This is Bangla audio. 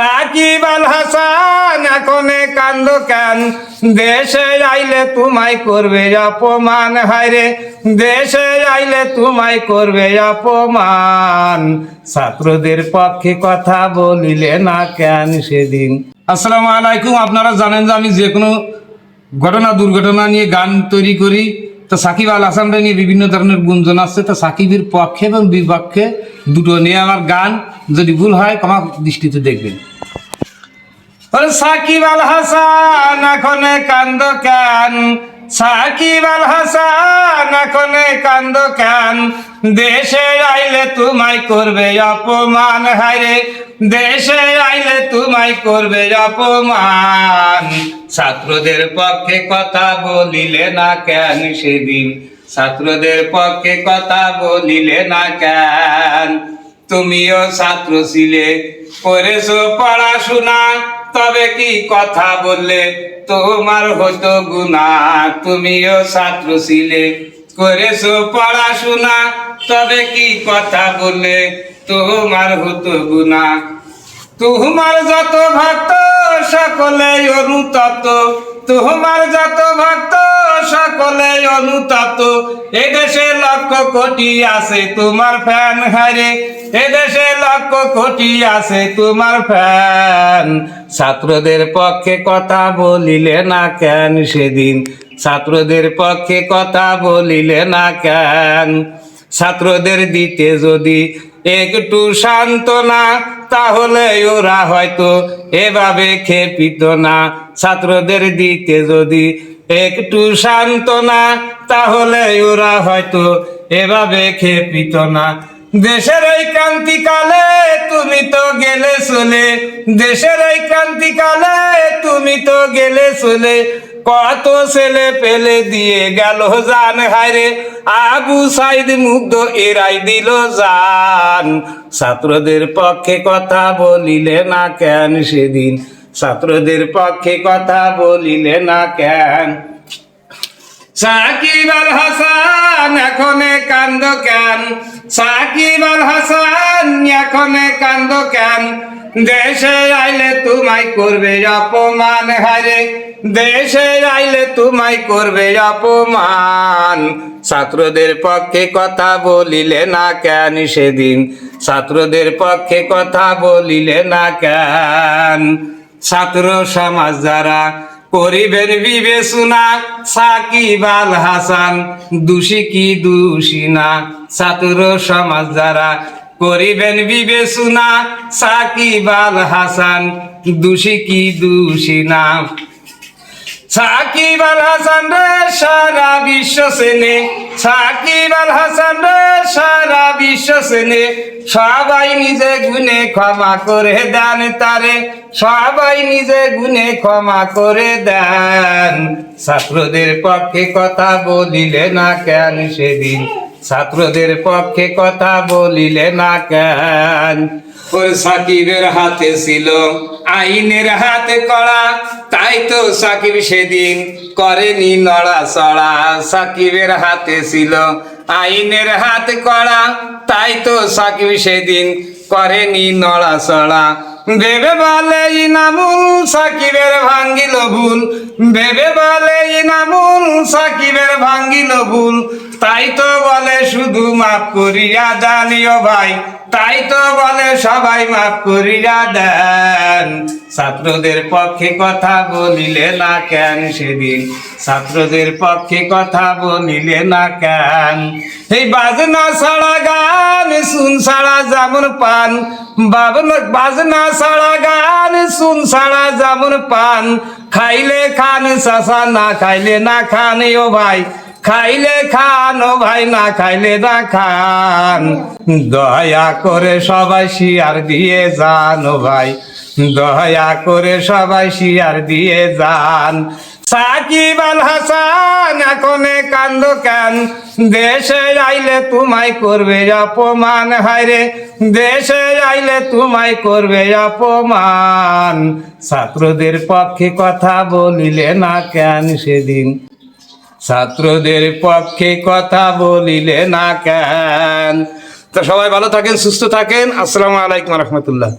সাকিব আল হাসান, এখনে কান্দ কেন? দেশে আইলে তোমায় করবে অপমান, হায়রে। দেশে আইলে তোমায় করবে অপমান। ছাত্রদের পক্ষে কথা বলিলে না কেন সেদিন? আসসালামু আলাইকুম, আপনারা জানেন যে আমি যে কোনো ঘটনা, দুর্ঘটনা নিয়ে গান তৈরি করি। তো সাকিব আল হাসানরা নিয়ে বিভিন্ন ধরনের গুঞ্জন আসছে। তো সাকিবের পক্ষে এবং বিপক্ষে দুটো নিয়ে আমার গান, যদি ভুল হয় ক্ষমা দৃষ্টিতে দেখবেন। সাকিব আল হাসান এখনে কান্দ কেন। সাকিব আল হাসান এখনে কান্দ কেন। দেশে আইলে তোমায় করবে অপমান, হায়রে। দেশে আইলে তোমায় করবে অপমান। ছাত্রদের পক্ষে কথা বলিলে না কেন সেদিন? ছাত্রদের পক্ষে কথা বলিলে না কেন? তুমিও ছাত্র ছিলে, করেছ পড়াশোনা। তবে কি কথা বললে? তোমার হতো গুণা, তুমিও ছাত্র ছিলে। করেছ পড়াশোনা, তবে কি কথা বললে? তোমার হতো গুণা। তোমার যত ভক্ত সকলে অনুতপ্ত। তোমার যত ভক্ত সকলে অনুতপ্ত। এদেশে লক্ষ কোটি আছে তোমার ফ্যান হারে এদেশে লক্ষ কোটি আছে তোমার ফ্যান। ছাত্রদের পক্ষে কথা বলিলে না কেন সেদিন? ছাত্রদের পক্ষে কথা বলিলে না কেন? ছাত্রদের দিতে যদি একটু সান্ত্বনা, তাহলে ওরা হয়তো এভাবে খেপিত না। ছাত্রদের দিতে যদি একটু সান্ত্বনা, তাহলে ওরা হয়তো এভাবে খেপিত না। দেশের এই ক্রান্তিকালে তুমি তো গেলে চলে। দেশের এই ক্রান্তিকালে তুমি তো গেলে চলে। কত ছেলে পেলে দিয়ে গেল জান, হায়রে। আবু সাইদ মুগ্ধ এরাই দিল জান। ছাত্রদের পক্ষে কথা বলিলে না কেন সেদিন? ছাত্রদের পক্ষে কথা বলিলে না কেন? সাকিব আল হাসান এখনে কান্দ কেন? সাকিব আল হাসান, এখনে কান্দ কেন? দেশে আইলে তোমায় করবে অপমান হারে দেশে আইলে তোমায় করবে অপমান। ছাত্রদের পক্ষে কথা বলিলে না কেন সেদিন? ছাত্রদের পক্ষে কথা বলিলে না কেন? ছাত্র সমাজ যারা করিবেন বিবেচনা সাকিব আল হাসান, দোষী কি দোষী না? ছাত্র সমাজ যারা করিবেন বিবেচনা সাকিব আল হাসান, দোষী কি দোষী না? সাকিব আল হাসান রে, সারা বিশ্ব সেনে সাকিব আল হাসান রে, সারা বিশ্ব সেনে সবাই নিজে গুনে ক্ষমা করে দেন তারে। সবাই নিজে গুনে ক্ষমা করে দেন। ছাত্রদের পক্ষে কথা বলিলে না কেন সেদিন? ছাত্রদের পক্ষে কথা বলিলে না কেন? ওর সাকিবের হাতে ছিল আইনের হাতে কড়া, তাই তো সাকিব সেদিন করেনি নড়া চড়া সাকিবের হাতে ছিল আইনের হাতে কড়া, তাই তো সাকিব সেদিন করেনি নড়া চড়া ভেবে বলে ইনামুল, সাকিবের ভাঙ্গিল ভুল ভেবে বলে ইনামুল সাকিবের ভাঙ্গিল ভুল। তাই তো বলে শুধু মাফ করিয়া জানিও ভাই। তাই তো বলে সবাই মাফ করিয়া দেন। ছাত্রদের পক্ষে কথা বলিলে না কেন সেদিন? ছাত্রদের পক্ষে কথা বলিলে না কেন? এই বাজনা ছাড়া গান শুন ছাড়া যেমন পান। বাবন বাজনা ছাড়া গান শুন ছাড়া যেমন পান। খাইলে খান চাষা না খাইলে না খান ও ভাই। খাইলে খান ও ভাই, না খাইলে না খান। দয়া করে সবাই শিয়ার দিয়ে যান ও ভাই। দয়া করে সবাই শিয়ার দিয়ে যান। সাকিব আল হাসান এখনে কান্দ কেন? দেশে আইলে তোমায় করবে অপমান, হায়রে। দেশে আইলে তোমায় করবে অপমান। ছাত্রদের পক্ষে কথা বলিলে না কেন সেদিন? ছাত্রদের পক্ষে কথা বলিলে না কেন? তো সবাই ভালো থাকেন, সুস্থ থাকেন। আসসালামু আলাইকুম রহমতুল্লাহ।